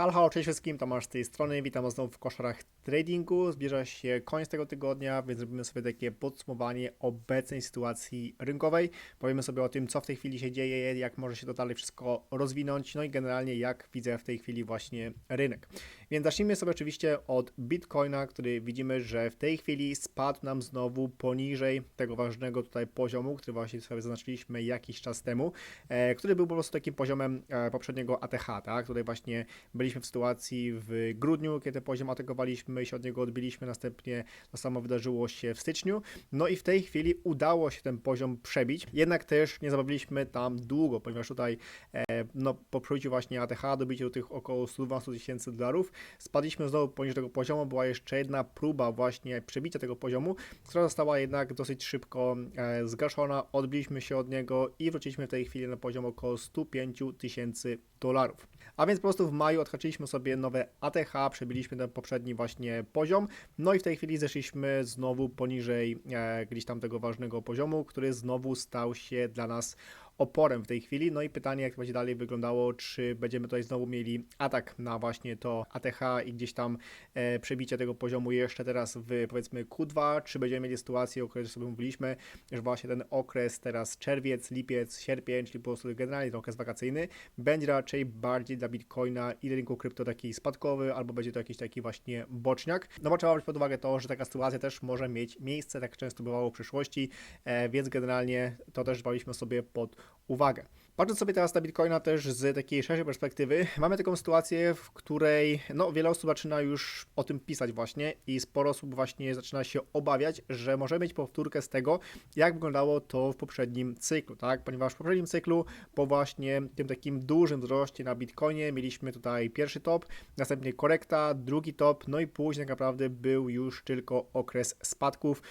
Halo, halo, cześć wszystkim, Tomasz z tej strony, witam znowu w koszarach tradingu. Zbliża się koniec tego tygodnia, więc zrobimy sobie takie podsumowanie obecnej sytuacji rynkowej. Powiemy sobie o tym, co w tej chwili się dzieje, jak może się to dalej wszystko rozwinąć, no i generalnie jak widzę w tej chwili właśnie rynek. Więc zacznijmy sobie oczywiście od Bitcoina, który widzimy, że w tej chwili spadł nam znowu poniżej tego ważnego tutaj poziomu, który właśnie sobie zaznaczyliśmy jakiś czas temu, e, który był po prostu takim poziomem e, poprzedniego ATH, tak? Tutaj właśnie byliśmy w sytuacji w grudniu, kiedy poziom atakowaliśmy, się od niego odbiliśmy, następnie to samo wydarzyło się w styczniu. No i w tej chwili udało się ten poziom przebić, jednak też nie zabawiliśmy tam długo, ponieważ tutaj e, no, po przejściu właśnie ATH dobicie do tych około 112 tysięcy dolarów, spadliśmy znowu poniżej tego poziomu, była jeszcze jedna próba właśnie przebicia tego poziomu, która została jednak dosyć szybko e, zgaszona, odbiliśmy się od niego i wróciliśmy w tej chwili na poziom około 105 tysięcy dolarów. A więc po prostu w maju odhaczyliśmy sobie nowe ATH, przebiliśmy ten poprzedni właśnie poziom, no i w tej chwili zeszliśmy znowu poniżej e, gdzieś tam tego ważnego poziomu, który znowu stał się dla nas oporem w tej chwili. No i pytanie, jak to będzie dalej wyglądało, czy będziemy tutaj znowu mieli atak na właśnie to ATH i gdzieś tam e, przebicie tego poziomu jeszcze teraz w powiedzmy Q2, czy będziemy mieli sytuację, o której sobie mówiliśmy, że właśnie ten okres teraz czerwiec, lipiec, sierpień, czyli po prostu generalnie ten okres wakacyjny, będzie raczej bardziej dla Bitcoina i rynku krypto taki spadkowy, albo będzie to jakiś taki właśnie boczniak. No bo trzeba brać pod uwagę to, że taka sytuacja też może mieć miejsce, tak często bywało w przyszłości, e, więc generalnie to też braliśmy sobie pod uwagę. Patrząc sobie teraz na Bitcoina też z takiej szerszej perspektywy, mamy taką sytuację, w której no, wiele osób zaczyna już o tym pisać właśnie i sporo osób właśnie zaczyna się obawiać, że możemy mieć powtórkę z tego, jak wyglądało to w poprzednim cyklu, tak? Ponieważ w poprzednim cyklu po właśnie tym takim dużym wzroście na Bitcoinie mieliśmy tutaj pierwszy top, następnie korekta, drugi top, no i później tak naprawdę był już tylko okres spadków,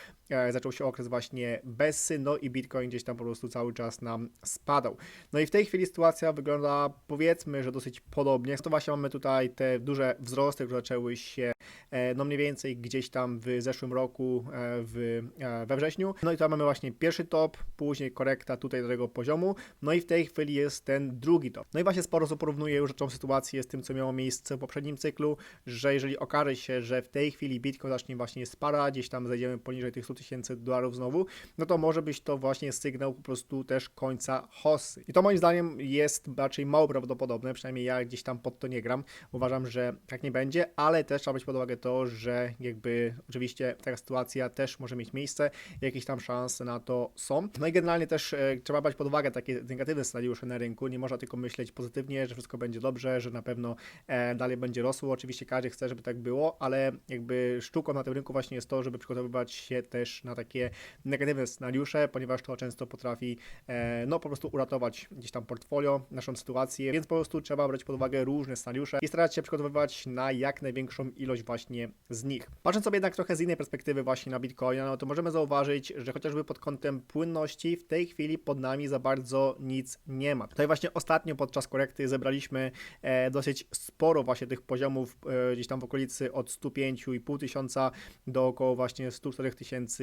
zaczął się okres właśnie bessy, no i Bitcoin gdzieś tam po prostu cały czas nam spadał. No i w tej chwili sytuacja wygląda powiedzmy, że dosyć podobnie. To właśnie mamy tutaj te duże wzrosty, które zaczęły się e, no mniej więcej gdzieś tam w zeszłym roku e, w, e, we wrześniu. No i tutaj mamy właśnie pierwszy top, później korekta tutaj do tego poziomu, no i w tej chwili jest ten drugi top. No i właśnie sporo osób porównuje już tą sytuację z tym, co miało miejsce w poprzednim cyklu, że jeżeli okaże się, że w tej chwili Bitcoin zacznie właśnie spadać, gdzieś tam zejdziemy poniżej tych 100 tysięcy dolarów znowu, no to może być to właśnie sygnał po prostu też końca hossy. I to moim zdaniem jest raczej mało prawdopodobne, przynajmniej ja gdzieś tam pod to nie gram. Uważam, że tak nie będzie, ale też trzeba brać pod uwagę to, że jakby oczywiście taka sytuacja też może mieć miejsce, jakieś tam szanse na to są. No i generalnie też e, trzeba brać pod uwagę takie negatywne scenariusze na rynku. Nie można tylko myśleć pozytywnie, że wszystko będzie dobrze, że na pewno e, dalej będzie rosło. Oczywiście każdy chce, żeby tak było, ale jakby sztuką na tym rynku właśnie jest to, żeby przygotowywać się też na takie negatywne scenariusze, ponieważ to często potrafi e, no po prostu uratować gdzieś tam portfolio, naszą sytuację, więc po prostu trzeba brać pod uwagę różne scenariusze i starać się przygotowywać na jak największą ilość właśnie z nich. Patrząc sobie jednak trochę z innej perspektywy właśnie na Bitcoina, no to możemy zauważyć, że chociażby pod kątem płynności w tej chwili pod nami za bardzo nic nie ma. Tutaj właśnie ostatnio podczas korekty zebraliśmy e, dosyć sporo właśnie tych poziomów e, gdzieś tam w okolicy od 105,5 tysiąca do około właśnie 104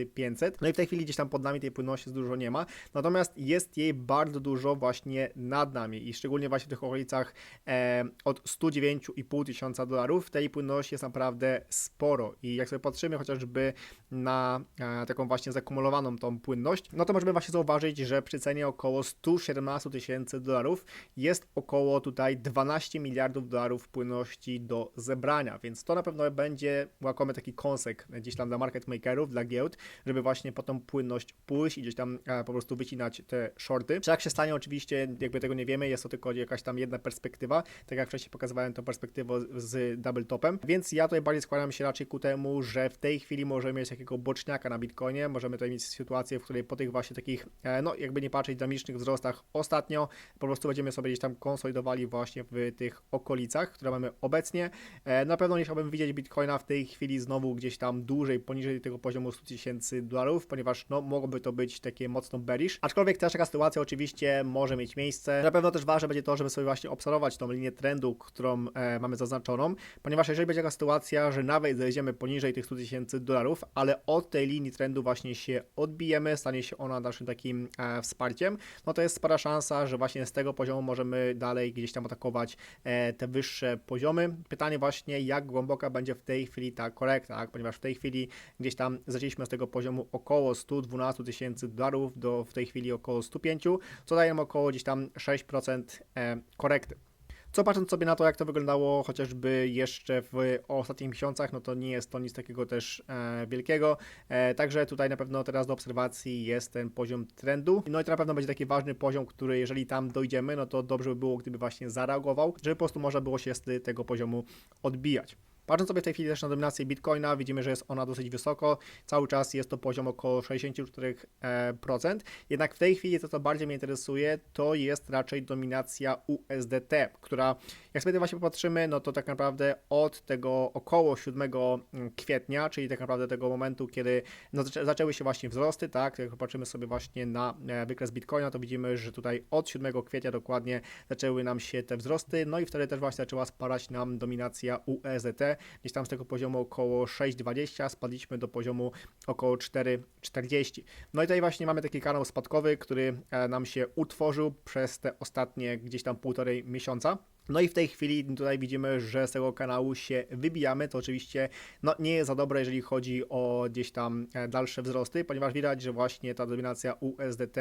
500. No i w tej chwili gdzieś tam pod nami tej płynności dużo nie ma, natomiast jest jej bardzo dużo właśnie nad nami i szczególnie właśnie w tych okolicach e, od 109,5 tysiąca dolarów. Tej płynności jest naprawdę sporo i jak sobie patrzymy chociażby na e, taką właśnie zakumulowaną tą płynność, no to możemy właśnie zauważyć, że przy cenie około 117 tysięcy dolarów jest około tutaj 12 miliardów dolarów płynności do zebrania, więc to na pewno będzie łakomy taki kąsek gdzieś tam dla market makerów, dla giełd, żeby właśnie po tą płynność pójść i gdzieś tam e, po prostu wycinać te shorty. Czy jak się stanie, oczywiście jakby tego nie wiemy, jest to tylko jakaś tam jedna perspektywa, tak jak wcześniej pokazywałem tą perspektywę z double topem, więc ja tutaj bardziej składam się raczej ku temu, że w tej chwili możemy mieć takiego boczniaka na Bitcoinie, możemy tutaj mieć sytuację, w której po tych właśnie takich, e, no jakby nie patrzeć, dynamicznych wzrostach ostatnio, po prostu będziemy sobie gdzieś tam konsolidowali właśnie w tych okolicach, które mamy obecnie. E, na pewno nie chciałbym widzieć Bitcoina w tej chwili znowu gdzieś tam dłużej poniżej tego poziomu 100 tysięcy dolarów, ponieważ no, mogłoby to być takie mocno bearish. Aczkolwiek też taka sytuacja oczywiście może mieć miejsce. Na pewno też ważne będzie to, żeby sobie właśnie obserwować tą linię trendu, którą e, mamy zaznaczoną, ponieważ jeżeli będzie taka sytuacja, że nawet zejdziemy poniżej tych 100 tysięcy dolarów, ale od tej linii trendu właśnie się odbijemy, stanie się ona naszym takim e, wsparciem, no to jest spora szansa, że właśnie z tego poziomu możemy dalej gdzieś tam atakować e, te wyższe poziomy. Pytanie właśnie, jak głęboka będzie w tej chwili ta korekta, tak? ponieważ w tej chwili gdzieś tam zaczęliśmy z tego poziomu około 112 tysięcy dolarów do w tej chwili około 105, co daje nam około gdzieś tam 6% e, korekty. Co patrząc sobie na to, jak to wyglądało chociażby jeszcze w ostatnich miesiącach, no to nie jest to nic takiego też e, wielkiego. E, także tutaj na pewno teraz do obserwacji jest ten poziom trendu. No i to na pewno będzie taki ważny poziom, który jeżeli tam dojdziemy, no to dobrze by było, gdyby właśnie zareagował, żeby po prostu można było się z tego poziomu odbijać. Patrząc sobie w tej chwili też na dominację Bitcoina, widzimy, że jest ona dosyć wysoko. Cały czas jest to poziom około 64%. Jednak w tej chwili to, co bardziej mnie interesuje, to jest raczej dominacja USDT, która, jak sobie właśnie popatrzymy, no to tak naprawdę od tego około 7 kwietnia, czyli tak naprawdę tego momentu, kiedy no, zaczęły się właśnie wzrosty, tak, jak popatrzymy sobie właśnie na e, wykres Bitcoina, to widzimy, że tutaj od 7 kwietnia dokładnie zaczęły nam się te wzrosty, no i wtedy też właśnie zaczęła spadać nam dominacja USDT, gdzieś tam z tego poziomu około 6,20 spadliśmy do poziomu około 4,40. No i tutaj właśnie mamy taki kanał spadkowy, który e, nam się utworzył przez te ostatnie gdzieś tam półtorej miesiąca. No i w tej chwili tutaj widzimy, że z tego kanału się wybijamy. To oczywiście no, nie jest za dobre, jeżeli chodzi o gdzieś tam e, dalsze wzrosty, ponieważ widać, że właśnie ta dominacja USDT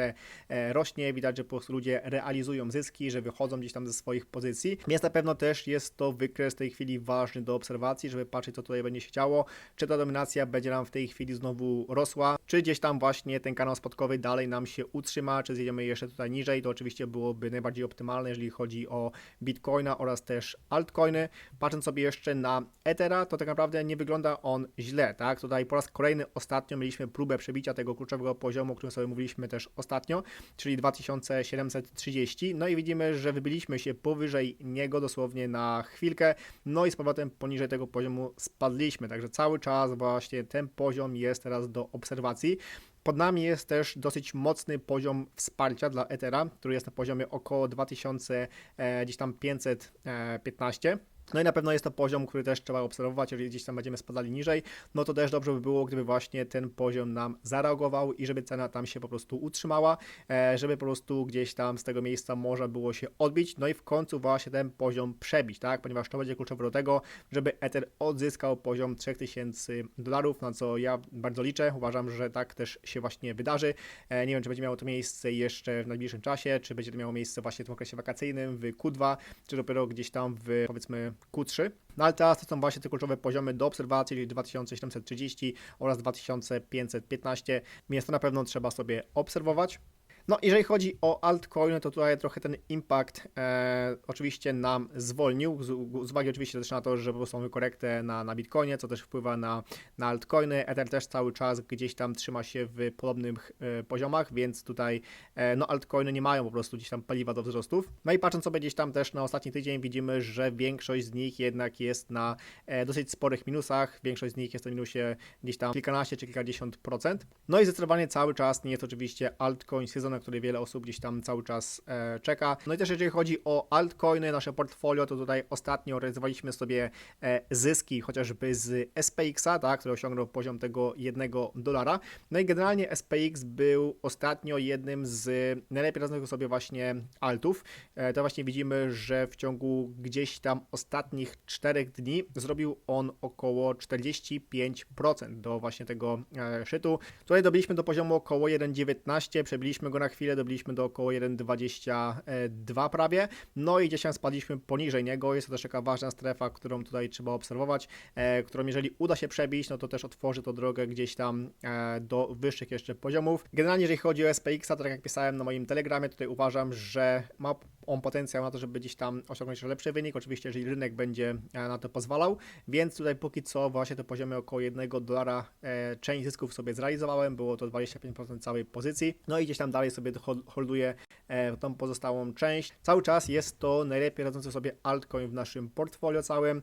e, rośnie, widać, że po prostu ludzie realizują zyski, że wychodzą gdzieś tam ze swoich pozycji. Więc na pewno też jest to wykres w tej chwili ważny do obserwacji, żeby patrzeć, co tutaj będzie się działo, czy ta dominacja będzie nam w tej chwili znowu rosła, czy gdzieś tam właśnie ten kanał spadkowy dalej nam się utrzyma, czy zjedziemy jeszcze tutaj niżej. To oczywiście byłoby najbardziej optymalne, jeżeli chodzi o Bitcoin Bitcoina oraz też altcoiny. Patrząc sobie jeszcze na Ethera, to tak naprawdę nie wygląda on źle, tak? Tutaj po raz kolejny ostatnio mieliśmy próbę przebicia tego kluczowego poziomu, o którym sobie mówiliśmy też ostatnio, czyli 2730. No i widzimy, że wybiliśmy się powyżej niego dosłownie na chwilkę, no i z powrotem poniżej tego poziomu spadliśmy, także cały czas właśnie ten poziom jest teraz do obserwacji. Pod nami jest też dosyć mocny poziom wsparcia dla Ethera, który jest na poziomie około 2515. No i na pewno jest to poziom, który też trzeba obserwować, jeżeli gdzieś tam będziemy spadali niżej, no to też dobrze by było, gdyby właśnie ten poziom nam zareagował i żeby cena tam się po prostu utrzymała, e, żeby po prostu gdzieś tam z tego miejsca można było się odbić, no i w końcu właśnie ten poziom przebić, tak, ponieważ to będzie kluczowe do tego, żeby Ether odzyskał poziom 3000 dolarów, na co ja bardzo liczę, uważam, że tak też się właśnie wydarzy. E, nie wiem, czy będzie miało to miejsce jeszcze w najbliższym czasie, czy będzie to miało miejsce właśnie w tym okresie wakacyjnym w Q2, czy dopiero gdzieś tam w powiedzmy Q3. No ale teraz to są właśnie te kluczowe poziomy do obserwacji, czyli 2730 oraz 2515, więc to na pewno trzeba sobie obserwować. No, jeżeli chodzi o altcoiny, to tutaj trochę ten impact e, oczywiście nam zwolnił, z, z uwagi oczywiście też na to, że po prostu mamy korektę na, na Bitcoinie, co też wpływa na, na altcoiny. Ether też cały czas gdzieś tam trzyma się w podobnych e, poziomach, więc tutaj e, no altcoiny nie mają po prostu gdzieś tam paliwa do wzrostów. No i patrząc sobie gdzieś tam też na ostatni tydzień widzimy, że większość z nich jednak jest na e, dosyć sporych minusach, większość z nich jest na minusie gdzieś tam kilkanaście czy kilkadziesiąt procent. No i zdecydowanie cały czas nie jest oczywiście altcoin sezon na który wiele osób gdzieś tam cały czas e, czeka. No i też jeżeli chodzi o altcoiny, nasze portfolio, to tutaj ostatnio realizowaliśmy sobie e, zyski chociażby z SPX-a, tak, który osiągnął poziom tego jednego dolara. No i generalnie SPX był ostatnio jednym z najlepiej radzonych sobie właśnie altów. E, to właśnie widzimy, że w ciągu gdzieś tam ostatnich czterech dni zrobił on około 45% do właśnie tego szytu. Tutaj dobiliśmy do poziomu około 1,19, przebiliśmy go na chwilę dobiliśmy do około 1,22 prawie, no i gdzieś tam spadliśmy poniżej niego, jest to też taka ważna strefa, którą tutaj trzeba obserwować, e, którą jeżeli uda się przebić, no to też otworzy to drogę gdzieś tam e, do wyższych jeszcze poziomów. Generalnie jeżeli chodzi o SPX, to tak jak pisałem na moim telegramie, tutaj uważam, że ma on potencjał na to, żeby gdzieś tam osiągnąć lepszy wynik, oczywiście jeżeli rynek będzie e, na to pozwalał, więc tutaj póki co właśnie to poziomy około 1 dolara e, część zysków sobie zrealizowałem, było to 25% całej pozycji, no i gdzieś tam dalej sobie hol- holduję e, tą pozostałą część. Cały czas jest to najlepiej radzący sobie altcoin w naszym portfolio całym,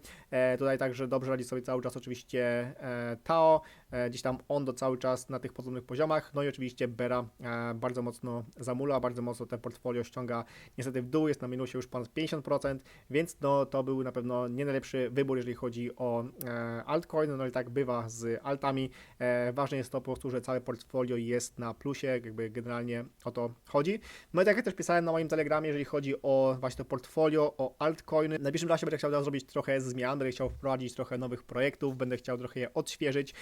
tutaj także dobrze radzi sobie cały czas oczywiście Tao, gdzieś tam on do cały czas na tych podobnych poziomach, no i oczywiście Bera e, bardzo mocno zamula, bardzo mocno te portfolio ściąga niestety w dół, jest na minusie już ponad 50%, więc no to był na pewno nie najlepszy wybór, jeżeli chodzi o e, altcoin, no i tak bywa z altami. E, ważne jest to po prostu, że całe portfolio jest na plusie, jakby generalnie o to chodzi. No i tak jak też pisałem na moim telegramie, jeżeli chodzi o właśnie to portfolio, o altcoiny, w najbliższym czasie będę chciał zrobić trochę zmian, będę chciał wprowadzić trochę nowych projektów, będę chciał trochę je odświeżyć.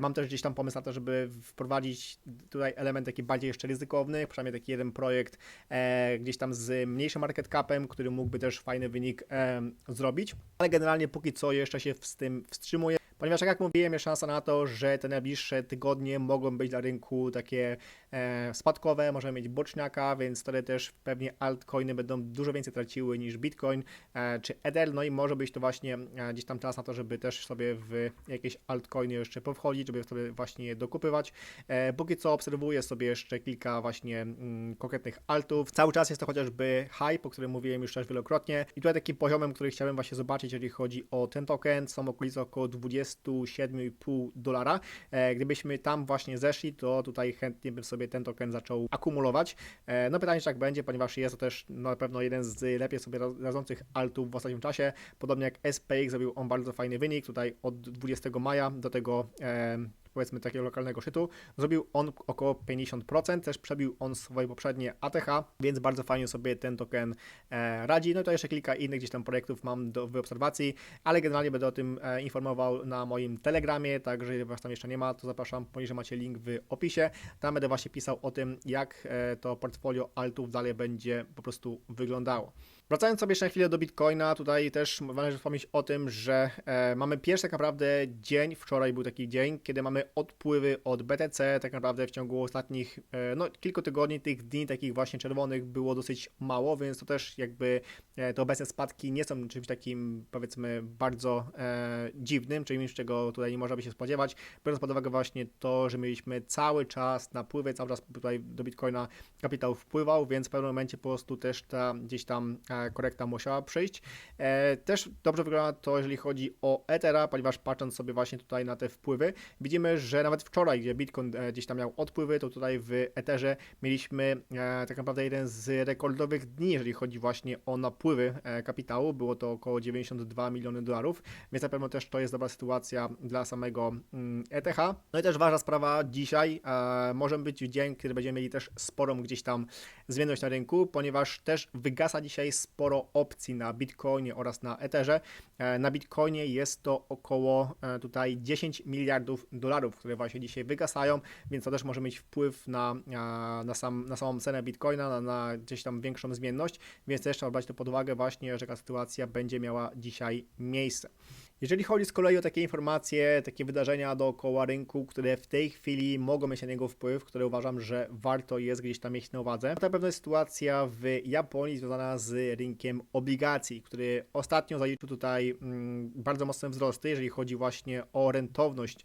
Mam też gdzieś tam pomysł na to, żeby wprowadzić tutaj element taki bardziej jeszcze ryzykowny, przynajmniej taki jeden projekt e, gdzieś tam z mniejszym market capem, który mógłby też fajny wynik e, zrobić, ale generalnie póki co jeszcze się z tym wstrzymuję. Ponieważ, jak mówiłem, jest szansa na to, że te najbliższe tygodnie mogą być dla rynku takie spadkowe, możemy mieć boczniaka, więc wtedy też pewnie altcoiny będą dużo więcej traciły niż Bitcoin e, czy Ether, no i może być to właśnie e, gdzieś tam czas na to, żeby też sobie w jakieś altcoiny jeszcze powchodzić, żeby sobie właśnie je dokupywać. E, póki co obserwuję sobie jeszcze kilka właśnie mm, konkretnych altów. Cały czas jest to chociażby hype, o którym mówiłem już też wielokrotnie i tutaj takim poziomem, który chciałem właśnie zobaczyć, jeżeli chodzi o ten token, są okolice około 27,5 dolara. E, gdybyśmy tam właśnie zeszli, to tutaj chętnie bym sobie ten token zaczął akumulować. E, no pytanie, czy tak będzie, ponieważ jest to też na pewno jeden z lepiej sobie radzących altów w ostatnim czasie. Podobnie jak SPX zrobił on bardzo fajny wynik tutaj od 20 maja do tego powiedzmy takiego lokalnego szczytu, zrobił on około 50%, też przebił on swoje poprzednie ATH, więc bardzo fajnie sobie ten token e, radzi. No to jeszcze kilka innych gdzieś tam projektów mam do, w obserwacji, ale generalnie będę o tym e, informował na moim telegramie, także jeżeli Was tam jeszcze nie ma, to zapraszam, poniżej macie link w opisie. Tam będę właśnie pisał o tym, jak e, to portfolio altów dalej będzie po prostu wyglądało. Wracając sobie jeszcze na chwilę do Bitcoina, tutaj też należy wspomnieć o tym, że e, mamy pierwszy tak naprawdę dzień, wczoraj był taki dzień, kiedy mamy odpływy od BTC, tak naprawdę w ciągu ostatnich e, no, kilku tygodni tych dni takich właśnie czerwonych było dosyć mało, więc to też jakby e, te obecne spadki nie są czymś takim powiedzmy bardzo e, dziwnym, czymś czego tutaj nie można by się spodziewać, biorąc pod uwagę właśnie to, że mieliśmy cały czas napływy, cały czas tutaj do Bitcoina kapitał wpływał, więc w pewnym momencie po prostu też ta gdzieś tam e, korekta musiała przyjść. E, też dobrze wygląda to, jeżeli chodzi o Ethera, ponieważ patrząc sobie właśnie tutaj na te wpływy, widzimy, że nawet wczoraj, gdzie Bitcoin e, gdzieś tam miał odpływy, to tutaj w Etherze mieliśmy e, tak naprawdę jeden z rekordowych dni, jeżeli chodzi właśnie o napływy kapitału. Było to około 92 miliony dolarów, więc na pewno też to jest dobra sytuacja dla samego mm, ETH. No i też ważna sprawa dzisiaj, może być dzień, kiedy będziemy mieli też sporą gdzieś tam zmienność na rynku, ponieważ też wygasa dzisiaj sporo opcji na Bitcoinie oraz na Etherze. E, Na Bitcoinie jest to około e, tutaj 10 miliardów dolarów, które właśnie dzisiaj wygasają, więc to też może mieć wpływ na, e, na, sam, na samą cenę Bitcoina, na, na gdzieś tam większą zmienność, więc też trzeba brać to pod uwagę właśnie, że taka sytuacja będzie miała dzisiaj miejsce. Jeżeli chodzi z kolei o takie informacje, takie wydarzenia dookoła rynku, które w tej chwili mogą mieć na niego wpływ, które uważam, że warto jest gdzieś tam mieć na uwadze, to na pewno jest sytuacja w Japonii związana z rynkiem obligacji, który ostatnio zaliczył tutaj mm, bardzo mocne wzrosty, jeżeli chodzi właśnie o rentowność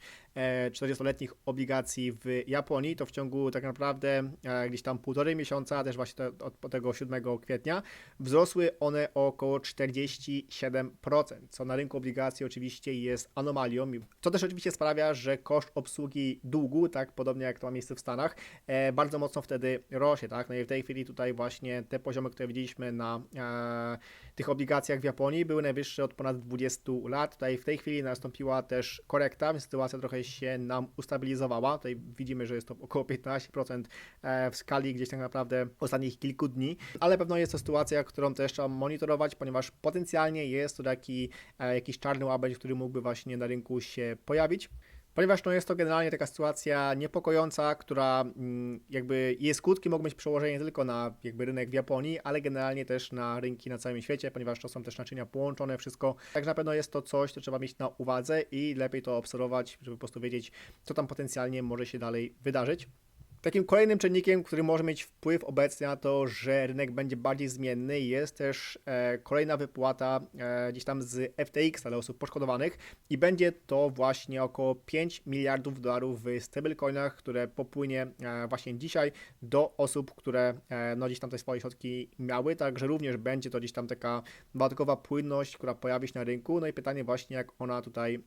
40-letnich obligacji w Japonii, to w ciągu tak naprawdę e, gdzieś tam półtorej miesiąca, też właśnie od, tego 7 kwietnia, wzrosły one o około 47%, co na rynku obligacji oczywiście jest anomalią, co też oczywiście sprawia, że koszt obsługi długu, tak podobnie jak to ma miejsce w Stanach, e, bardzo mocno wtedy rośnie, tak, no i w tej chwili tutaj właśnie te poziomy, które widzieliśmy na e, tych obligacjach w Japonii były najwyższe od ponad 20 lat, tutaj w tej chwili nastąpiła też korekta, więc sytuacja trochę się nam ustabilizowała, tutaj widzimy, że jest to około 15% e, w skali gdzieś tak naprawdę ostatnich kilku dni, ale pewno jest to sytuacja, którą też trzeba monitorować, ponieważ potencjalnie jest to taki e, jakiś czarny łabędź, który mógłby właśnie na rynku się pojawić. Ponieważ no jest to generalnie taka sytuacja niepokojąca, która mm, jakby jej skutki mogą mieć przełożenie nie tylko na jakby rynek w Japonii, ale generalnie też na rynki na całym świecie, ponieważ to są też naczynia połączone, wszystko. Także na pewno jest to coś, co trzeba mieć na uwadze i lepiej to obserwować, żeby po prostu wiedzieć, co tam potencjalnie może się dalej wydarzyć. Takim kolejnym czynnikiem, który może mieć wpływ obecnie na to, że rynek będzie bardziej zmienny, jest też e, kolejna wypłata e, gdzieś tam z FTX dla osób poszkodowanych i będzie to właśnie około 5 miliardów dolarów w stablecoinach, które popłynie e, właśnie dzisiaj do osób, które no gdzieś tam te swoje środki miały, także również będzie to gdzieś tam taka dodatkowa płynność, która pojawi się na rynku, no i pytanie właśnie jak ona tutaj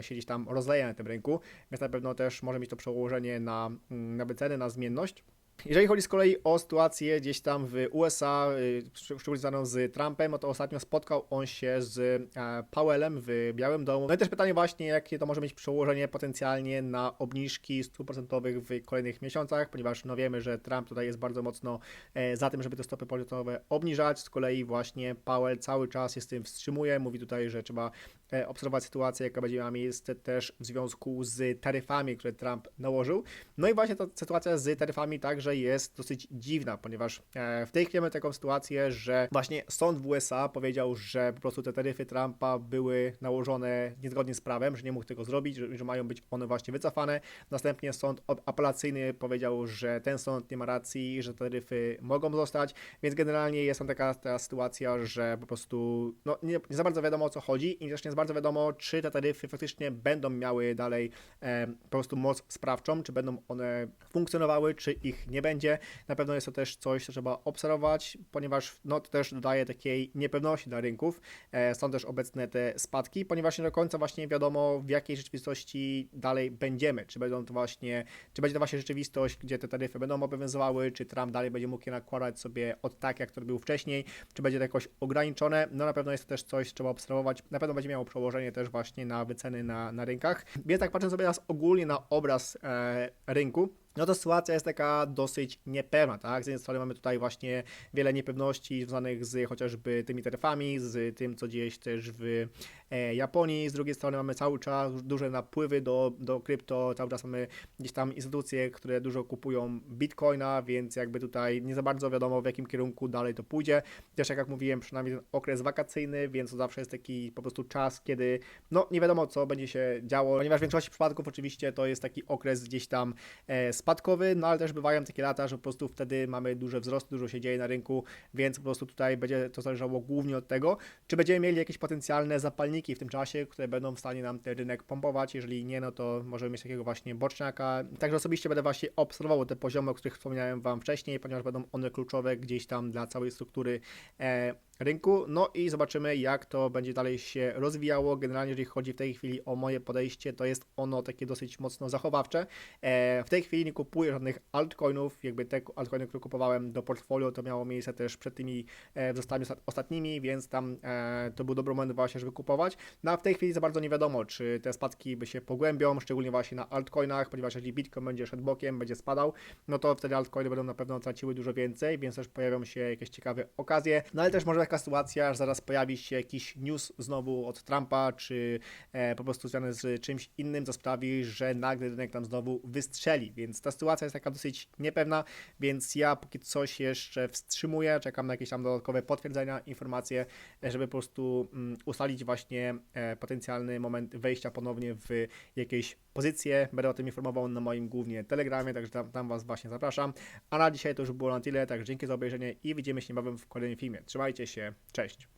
się gdzieś tam rozleje na tym rynku, więc na pewno też może mieć to przełożenie na, mm, na wyceny, na zmienność. Jeżeli chodzi z kolei o sytuację gdzieś tam w USA, y, szczególnie związaną z Trumpem, no to ostatnio spotkał on się z e, Powellem w Białym Domu. No i też pytanie właśnie, jakie to może mieć przełożenie potencjalnie na obniżki stóp procentowych w kolejnych miesiącach, ponieważ no wiemy, że Trump tutaj jest bardzo mocno e, za tym, żeby te stopy procentowe obniżać. Z kolei właśnie Powell cały czas się z tym wstrzymuje. Mówi tutaj, że trzeba obserwować sytuację, jaka będzie miała miejsce też w związku z taryfami, które Trump nałożył. No i właśnie ta sytuacja z taryfami także jest dosyć dziwna, ponieważ e, w tej chwili mamy taką sytuację, że właśnie sąd w USA powiedział, że po prostu te taryfy Trumpa były nałożone niezgodnie z prawem, że nie mógł tego zrobić, że, mają być one właśnie wycofane. Następnie sąd apelacyjny powiedział, że ten sąd nie ma racji, że taryfy mogą zostać, więc generalnie jest tam taka ta sytuacja, że po prostu no, nie, nie za bardzo wiadomo o co chodzi i też nie za bardzo wiadomo, czy te taryfy faktycznie będą miały dalej e, po prostu moc sprawczą, czy będą one funkcjonowały, czy ich nie będzie. Na pewno jest to też coś, co trzeba obserwować, ponieważ no, to też dodaje takiej niepewności dla rynków. E, są też obecne te spadki, ponieważ nie do końca właśnie wiadomo, w jakiej rzeczywistości dalej będziemy. Czy będą to właśnie, czy będzie to właśnie rzeczywistość, gdzie te taryfy będą obowiązywały, czy Trump dalej będzie mógł je nakładać sobie od tak, jak to był wcześniej, czy będzie to jakoś ograniczone. No na pewno jest to też coś, co trzeba obserwować. Na pewno będzie miało przełożenie też właśnie na wyceny na, na rynkach. Więc tak patrząc sobie teraz ogólnie na obraz e, rynku, no to sytuacja jest taka dosyć niepewna, tak? Z jednej strony mamy tutaj właśnie wiele niepewności związanych z chociażby tymi taryfami, z tym, co dzieje się też w e, Japonii, z drugiej strony mamy cały czas duże napływy do, do krypto, cały czas mamy gdzieś tam instytucje, które dużo kupują bitcoina, więc jakby tutaj nie za bardzo wiadomo w jakim kierunku dalej to pójdzie. Też jak, mówiłem, przynajmniej ten okres wakacyjny, więc to zawsze jest taki po prostu czas, kiedy no nie wiadomo co będzie się działo, ponieważ w większości przypadków oczywiście to jest taki okres gdzieś tam e, spadkowy, no ale też bywają takie lata, że po prostu wtedy mamy duże wzrosty, dużo się dzieje na rynku, więc po prostu tutaj będzie to zależało głównie od tego, czy będziemy mieli jakieś potencjalne zapalniki w tym czasie, które będą w stanie nam ten rynek pompować. Jeżeli nie, no to możemy mieć takiego właśnie boczniaka. Także osobiście będę właśnie obserwował te poziomy, o których wspomniałem Wam wcześniej, ponieważ będą one kluczowe gdzieś tam dla całej struktury. E, rynku. No i zobaczymy, jak to będzie dalej się rozwijało. Generalnie, jeżeli chodzi w tej chwili o moje podejście, to jest ono takie dosyć mocno zachowawcze. E, w tej chwili nie kupuję żadnych altcoinów. Jakby te altcoiny, które kupowałem do portfolio, to miało miejsce też przed tymi e, wzrostami ostatnimi, więc tam e, to był dobry moment właśnie, żeby kupować. No a w tej chwili za bardzo nie wiadomo, czy te spadki by się pogłębią, szczególnie właśnie na altcoinach, ponieważ jeżeli Bitcoin będzie szedł bokiem, będzie spadał, no to wtedy altcoiny będą na pewno traciły dużo więcej, więc też pojawią się jakieś ciekawe okazje. No ale też może taka sytuacja, że zaraz pojawi się jakiś news znowu od Trumpa, czy e, po prostu związany z czymś innym, co sprawi, że nagle rynek tam znowu wystrzeli. Więc ta sytuacja jest taka dosyć niepewna, więc ja póki coś jeszcze wstrzymuję, czekam na jakieś tam dodatkowe potwierdzenia, informacje, żeby po prostu um, ustalić właśnie e, potencjalny moment wejścia ponownie w jakieś pozycje. Będę o tym informował na moim głównie Telegramie, także tam, tam Was właśnie zapraszam. A na dzisiaj to już było na tyle, także dzięki za obejrzenie i widzimy się niebawem w kolejnym filmie. Trzymajcie się, cześć!